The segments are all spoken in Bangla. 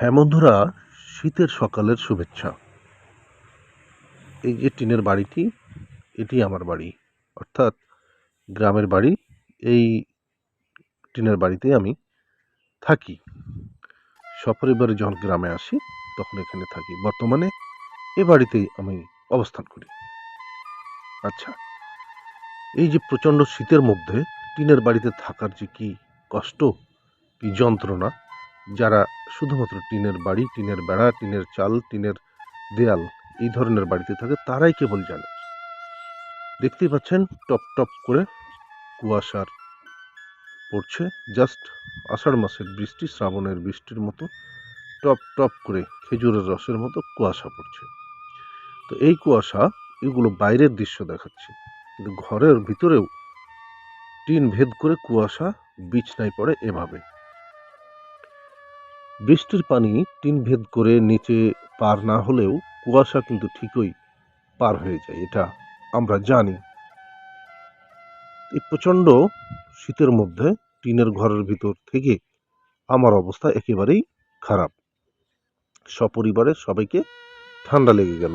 হ্যাঁ বন্ধুরা, শীতের সকালের শুভেচ্ছা। এই যে টিনের বাড়িটি, এটি আমার বাড়ি। অর্থাৎ গ্রামের বাড়ি, এই টিনের বাড়িতে আমি থাকি। সপরিবারে যখন গ্রামে আসি, তখন এখানে থাকি। বর্তমানে এ বাড়িতেই আমি অবস্থান করি। আচ্ছা এই যে প্রচণ্ড শীতের মধ্যে টিনের বাড়িতে থাকার যে কি কষ্ট, কি যন্ত্রণা যারা শুধুমাত্র টিনের বাড়ি, টিনের বেড়া, টিনের চাল, টিনের দেয়াল এই ধরনের বাড়িতে থাকে, তারাই কেবল জানে। দেখতেই পাচ্ছেন, টপ টপ করে কুয়াশার পড়ছে। জাস্ট আষাঢ় মাসের বৃষ্টি, শ্রাবণের বৃষ্টির মতো টপ টপ করে খেজুরের রসের মতো কুয়াশা পড়ছে। তো এই কুয়াশা, এগুলো বাইরের দৃশ্য দেখাচ্ছে। কিন্তু ঘরের ভিতরেও টিন ভেদ করে কুয়াশা বিছনায় পড়ে এভাবে। বৃষ্টির পানি টিন ভেদ করে নিচে পার না হলেও কুয়াশা কিন্তু ঠিকই পার হয়ে যায়, এটা আমরা জানি। এই প্রচণ্ড শীতের মধ্যে টিনের ঘরের ভিতর থেকে আমার অবস্থা একেবারেই খারাপ। সপরিবারে সবাইকে ঠান্ডা লেগে গেল।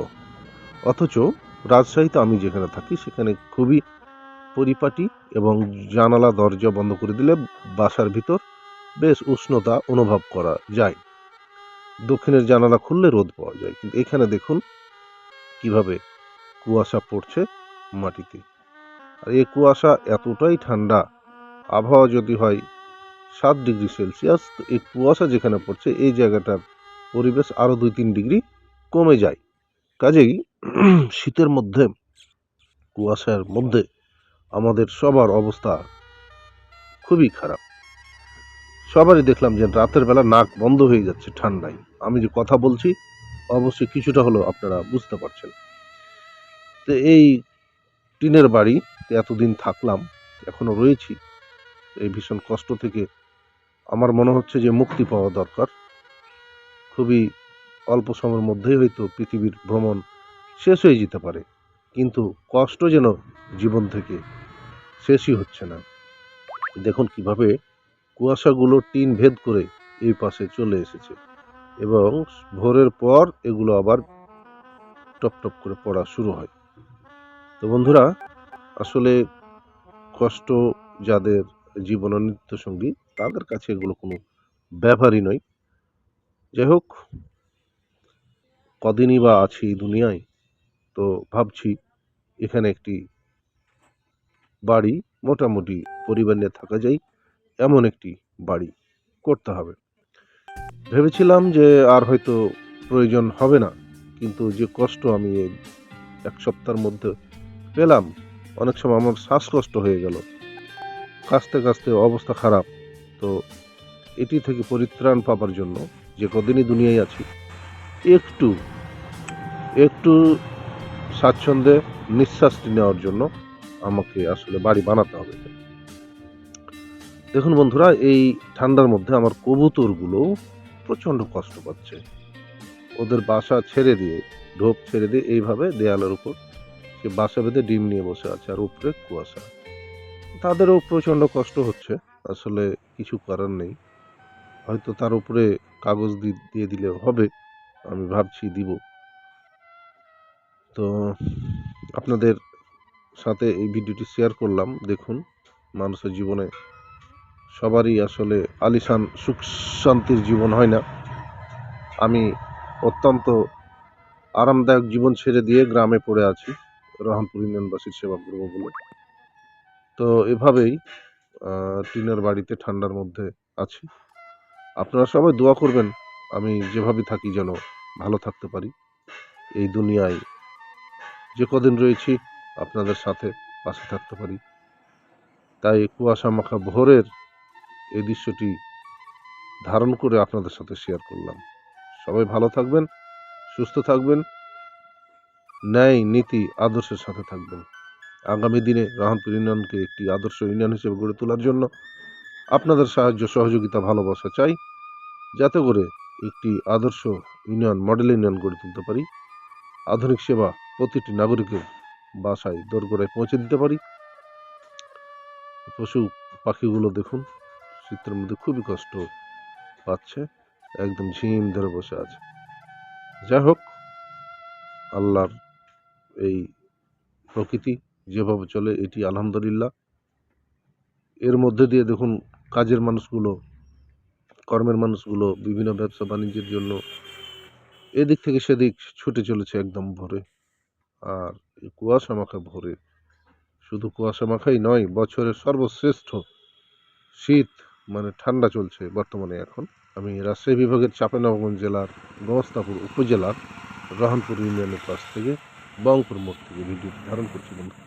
অথচ রাজশাহীতে আমি যেখানে থাকি, সেখানে খুবই পরিপাটি এবং জানালা দরজা বন্ধ করে দিলে বাসার ভিতর বেশ উষ্ণতা অনুভব করা যায়। দক্ষিণের জানালা খুললে রোদ পাওয়া যায়, কিন্তু এখানে দেখুন কীভাবে কুয়াশা পড়ছে মাটিতে। আর এই কুয়াশা এতটাই ঠান্ডা, আবহাওয়া যদি হয় সাত ডিগ্রি সেলসিয়াস, তো এই কুয়াশা যেখানে পড়ছে, এই জায়গাটার পরিবেশ আরও দুই তিন ডিগ্রি কমে যায়। কাজেই শীতের মধ্যে, কুয়াশার মধ্যে আমাদের সবার অবস্থা খুবই খারাপ। সবারই দেখলাম যে রাতের বেলা নাক বন্ধ হয়ে যাচ্ছে ঠান্ডায়। আমি যে কথা বলছি, অবশ্যই কিছুটা হলেও আপনারা বুঝতে পারছেন। তো এই টিনের বাড়ি এতদিন থাকলাম, এখনও রয়েছি। এই ভীষণ কষ্ট থেকে আমার মনে হচ্ছে যে মুক্তি পাওয়া দরকার। খুবই অল্প সময়ের মধ্যেই হয়তো পৃথিবীর ভ্রমণ শেষ হয়ে যেতে পারে। কিন্তু কষ্ট যেন জীবন থেকে শেষই হচ্ছে না। দেখুন কীভাবে কুয়াশাগুলো টিন ভেদ করে এই পাশে চলে এসেছে এবং ভোরের পর এগুলো আবার টপ টপ করে পড়া শুরু হয়। তো বন্ধুরা, আসলে কষ্ট যাদের জীবন নিত্য সঙ্গী, তাদের কাছে এগুলো কোনো ব্যাপারই নয়। যাই হোক, কদিনই বা আছি দুনিয়ায়, তো ভাবছি এখানে একটি বাড়ি, মোটামুটি পরিবার নিয়ে থাকা যায়। এমন একটি বাড়ি করতে হবে। ভেবেছিলাম যে আর হয়তো প্রয়োজন হবে না, কিন্তু যে কষ্ট আমি এক সপ্তাহের মধ্যে পেলাম, অনেক সময় আমার শ্বাসকষ্ট হয়ে গেল। কাঁচতে কাঁচতে অবস্থা খারাপ। তো এটি থেকে পরিত্রাণ পাবার জন্য যে কদিনই দুনিয়ায় আছি, একটু একটু স্বাচ্ছন্দ্যে নিঃশ্বাসটি নেওয়ার জন্য আমাকে আসলে বাড়ি বানাতে হবে। দেখুন বন্ধুরা, এই ঠান্ডার মধ্যে আমার কবুতরগুলো প্রচণ্ড কষ্ট পাচ্ছে। ওদের বাসা ছেড়ে দিয়ে, ঢোপ ছেড়ে দিয়ে এইভাবে দেয়ালের উপর সে বাসা বেঁধে ডিম নিয়ে বসে আছে আর উপরে কুয়াশা। তাদেরও প্রচণ্ড কষ্ট হচ্ছে, আসলে কিছু করার নেই। হয়তো তার উপরে কাগজ দিয়ে দিলে হবে, আমি ভাবছি দিব। তো, আপনাদের সাথে এই ভিডিওটি শেয়ার করলাম, দেখুন মানুষের জীবনে সবারই আসলে আলিশান সুখ শান্তির জীবন হয় না। আমি অত্যন্ত আরামদায়ক জীবন ছেড়ে দিয়ে গ্রামে পড়ে আছি রহনপুর ইউনিয়নবাসীর সেবা করব বলে। তো এভাবেই টিনের বাড়িতে ঠান্ডার মধ্যে আছি। আপনারা সবাই দোয়া করবেন, আমি যেভাবে থাকি যেন ভালো থাকতে পারি। এই দুনিয়ায় যে কদিন রয়েছি, আপনাদের সাথে পাশে থাকতে পারি। তাই কুয়াশা মাখা ভোরের এই দৃশ্যটি ধারণ করে আপনাদের সাথে শেয়ার করলাম। সবাই ভালো থাকবেন, সুস্থ থাকবেন, ন্যায়, নীতি, আদর্শের সাথে থাকবেন। আগামী দিনে রহনপুর ইউনিয়নকে একটি আদর্শ ইউনিয়ন হিসেবে গড়ে তোলার জন্য আপনাদের সাহায্য, সহযোগিতা, ভালোবাসা চাই। যাতে করে একটি আদর্শ ইউনিয়ন, মডেল ইউনিয়ন গড়ে তুলতে পারি। আধুনিক সেবা প্রতিটি নাগরিকের বাসায়, দোরগোড়ায় পৌঁছে দিতে পারি। পশু পাখিগুলো দেখুন শীতের মধ্যে খুবই কষ্ট পাচ্ছে। একদম ঝিম ধরে বসে আছে। যাই হোক, আল্লাহর এই প্রকৃতি যেভাবে চলে, এটি আলহামদুলিল্লাহ। এর মধ্যে দিয়ে দেখুন, কাজের মানুষগুলো, কর্মের মানুষগুলো, বিভিন্ন ব্যবসা বাণিজ্যের জন্য এদিক থেকে সেদিক ছুটে চলেছে একদম ভোরে। আর কুয়াশা মাখা ভোরে। শুধু কুয়াশা মাখাই নয়, বছরের সর্বশ্রেষ্ঠ শীত মানে ঠান্ডা চলছে বর্তমানে এখন। আমি রাজশাহী বিভাগের চাঁপাইনবাবগঞ্জ জেলার গোস্তাপুর উপজেলার রহনপুর ইউনিয়নের পাশ থেকে বংপুর মোড় থেকে ভিডিও ধারণ করছি বন্ধু